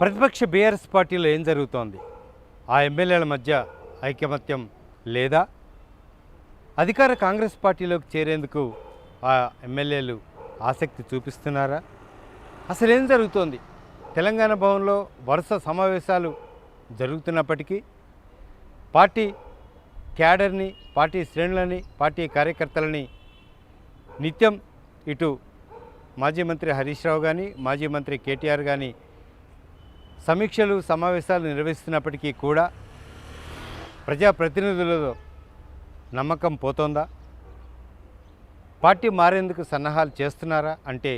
ప్రతిపక్ష బీఆర్ఎస్ పార్టీలో ఏం జరుగుతోంది? ఆ ఎమ్మెల్యేల మధ్య ఐకమత్యం లేదా? అధికార కాంగ్రెస్ పార్టీలోకి చేరేందుకు ఆ ఎమ్మెల్యేలు ఆసక్తి చూపిస్తున్నారా? అసలు ఏం జరుగుతోంది? తెలంగాణ భవన్లో వరుస సమావేశాలు జరుగుతున్నప్పటికీ పార్టీ క్యాడర్ని పార్టీ శ్రేణులని పార్టీ కార్యకర్తలని నిత్యం ఇటు మాజీ మంత్రి హరీష్ రావు కానీ మాజీ మంత్రి కేటీఆర్ కానీ సమీక్షలు సమావేశాలు నిర్వహిస్తున్నప్పటికీ కూడా ప్రజాప్రతినిధులలో నమ్మకం పోతోందా? పార్టీ మారేందుకు సన్నాహాలు చేస్తున్నారా అంటే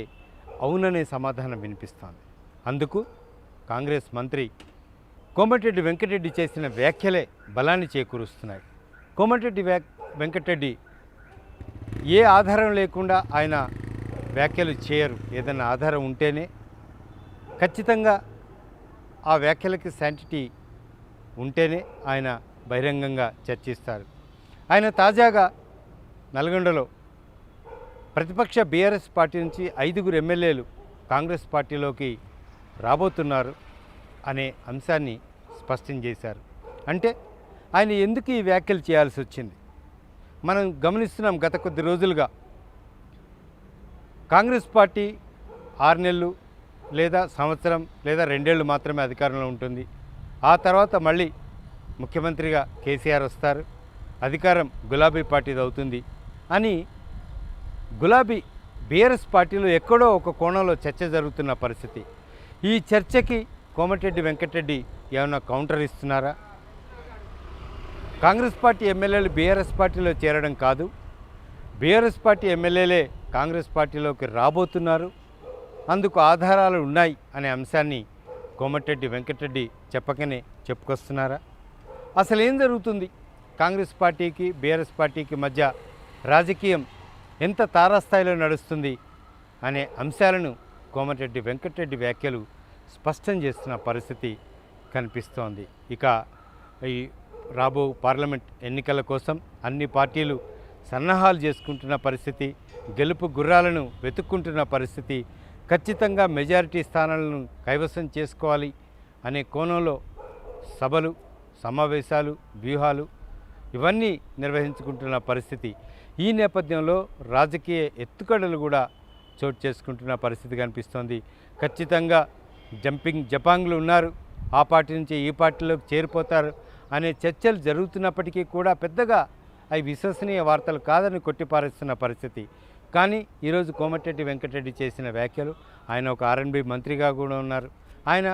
అవుననే సమాధానం వినిపిస్తోంది. అందుకు కాంగ్రెస్ మంత్రి కోమటిరెడ్డి వెంకటరెడ్డి చేసిన వ్యాఖ్యలే బలాన్ని చేకూరుస్తున్నాయి. కోమటిరెడ్డి వ్యాక్ వెంకటరెడ్డి ఏ ఆధారం లేకుండా ఆయన వ్యాఖ్యలు చేయరు. ఏదైనా ఆధారం ఉంటేనే ఖచ్చితంగా ఆ వ్యాఖ్యలకి శాంటిటీ ఉంటేనే ఆయన బహిరంగంగా చర్చిస్తారు. ఆయన తాజాగా నల్గొండలో ప్రతిపక్ష బీఆర్ఎస్ పార్టీ నుంచి ఐదుగురు ఎమ్మెల్యేలు కాంగ్రెస్ పార్టీలోకి రాబోతున్నారు అనే అంశాన్ని స్పష్టం చేశారు. అంటే ఆయన ఎందుకు ఈ వ్యాఖ్యలు చేయాల్సి వచ్చింది? మనం గమనిస్తున్నాం గత కొద్ది రోజులుగా కాంగ్రెస్ పార్టీ ఆరు నెలలు లేదా సంవత్సరం లేదా రెండేళ్ళు మాత్రమే అధికారంలో ఉంటుంది. ఆ తర్వాత మళ్ళీ ముఖ్యమంత్రిగా కేసీఆర్ వస్తారు. అధికారం గులాబీ పార్టీది అవుతుంది అని గులాబీ బీఆర్ఎస్ పార్టీలో ఎక్కడో ఒక కోణంలో చర్చ జరుగుతున్న పరిస్థితి. ఈ చర్చకి కోమటిరెడ్డి వెంకటరెడ్డి ఏమైనా కౌంటర్ ఇస్తున్నారా? కాంగ్రెస్ పార్టీ ఎమ్మెల్యేలు బీఆర్ఎస్ పార్టీలో చేరడం కాదు. బీఆర్ఎస్ పార్టీ ఎమ్మెల్యేలే కాంగ్రెస్ పార్టీలోకి రాబోతున్నారు. అందుకు ఆధారాలు ఉన్నాయి అనే అంశాన్ని కోమటిరెడ్డి వెంకటరెడ్డి చెప్పకనే చెప్పుకొస్తున్నారా? అసలు ఏం జరుగుతుంది? కాంగ్రెస్ పార్టీకి బీఆర్ఎస్ పార్టీకి మధ్య రాజకీయం ఎంత తారాస్థాయిలో నడుస్తుంది అనే అంశాలను కోమటిరెడ్డి వెంకటరెడ్డి వ్యాఖ్యలు స్పష్టం చేస్తున్న పరిస్థితి కనిపిస్తోంది. ఇక ఈ రాబో పార్లమెంట్ ఎన్నికల కోసం అన్ని పార్టీలు సన్నాహాలు చేసుకుంటున్న పరిస్థితి గెలుపు గుర్రాలను వెతుక్కుంటున్న పరిస్థితి ఖచ్చితంగా మెజారిటీ స్థానాలను కైవసం చేసుకోవాలి అనే కోణంలో సభలు సమావేశాలు వ్యూహాలు ఇవన్నీ నిర్వహించుకుంటున్న పరిస్థితి. ఈ నేపథ్యంలో రాజకీయ ఎత్తుకడలు కూడా చోటు చేసుకుంటున్న పరిస్థితి కనిపిస్తోంది. ఖచ్చితంగా జంపింగ్ జపాంగ్లు ఉన్నారు. ఆ పార్టీ నుంచి ఈ పార్టీలోకి చేరిపోతారు అనే చర్చలు జరుగుతున్నప్పటికీ కూడా పెద్దగా అవి విశ్వసనీయ వార్తలు కాదని కొట్టిపారేస్తున్న పరిస్థితి. కానీ ఈరోజు కోమటిరెడ్డి వెంకటరెడ్డి చేసిన వ్యాఖ్యలు ఆయన ఒక ఆర్ఎన్బి మంత్రిగా కూడా ఉన్నారు. ఆయన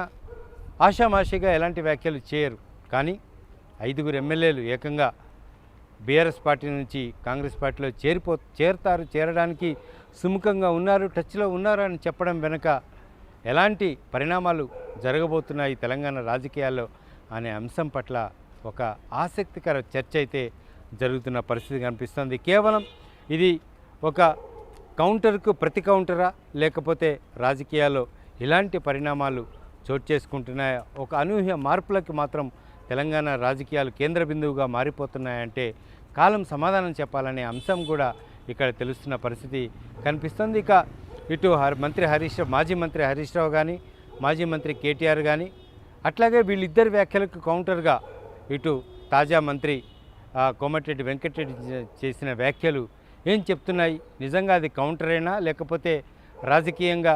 ఆషామాషిగా ఎలాంటి వ్యాఖ్యలు చేయరు. కానీ ఐదుగురు ఎమ్మెల్యేలు ఏకంగా బీఆర్ఎస్ పార్టీ నుంచి కాంగ్రెస్ పార్టీలో చేరిపో చేరతారు చేరడానికి సుముఖంగా ఉన్నారు టచ్లో ఉన్నారు అని చెప్పడం వెనుక ఎలాంటి పరిణామాలు జరగబోతున్నాయి తెలంగాణ రాజకీయాల్లో అనే అంశం పట్ల ఒక ఆసక్తికర చర్చ అయితే జరుగుతున్న పరిస్థితి కనిపిస్తుంది. కేవలం ఇది ఒక కౌంటర్కు ప్రతి కౌంటరా? లేకపోతే రాజకీయాల్లో ఇలాంటి పరిణామాలు చోటు చేసుకుంటున్నాయా? ఒక అనూహ్య మార్పులకి మాత్రం తెలంగాణ రాజకీయాలు కేంద్ర బిందువుగా మారిపోతున్నాయంటే కాలం సమాధానం చెప్పాలనే అంశం కూడా ఇక్కడ తెలుస్తున్న పరిస్థితి కనిపిస్తుంది. ఇక ఇటు మంత్రి హరీష్ మాజీ మంత్రి హరీష్ రావు కానీ మాజీ మంత్రి కేటీఆర్ కానీ అట్లాగే వీళ్ళిద్దరి వ్యాఖ్యలకు కౌంటర్గా ఇటు తాజా మంత్రి కోమటిరెడ్డి వెంకటరెడ్డి చేసిన వ్యాఖ్యలు ఏం చెప్తున్నాయి? నిజంగా అది కౌంటరేనా? లేకపోతే రాజకీయంగా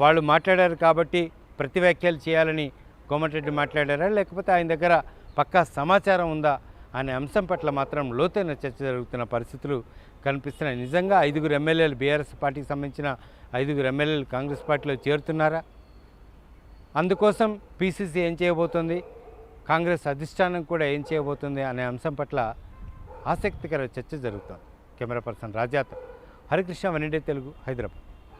వాళ్ళు మాట్లాడారు కాబట్టి ప్రతి వ్యాఖ్యలు చేయాలని కోమటిరెడ్డి మాట్లాడారా? లేకపోతే ఆయన దగ్గర పక్కా సమాచారం ఉందా? అనే అంశం పట్ల మాత్రం లోతైన చర్చ జరుగుతున్న పరిస్థితులు కనిపిస్తున్నాయి. నిజంగా ఐదుగురు ఎమ్మెల్యేలు బీఆర్ఎస్ పార్టీకి సంబంధించిన ఐదుగురు ఎమ్మెల్యేలు కాంగ్రెస్ పార్టీలో చేరుతున్నారా? అందుకోసం పీసీసీ ఏం చేయబోతుంది? కాంగ్రెస్ అధిష్టానం కూడా ఏం చేయబోతుంది? అనే అంశం పట్ల ఆసక్తికర చర్చ జరుగుతుంది. కెమెరా పర్సన్ రాజాత. హరికృష్ణ వనిడే తెలుగు హైదరాబాద్.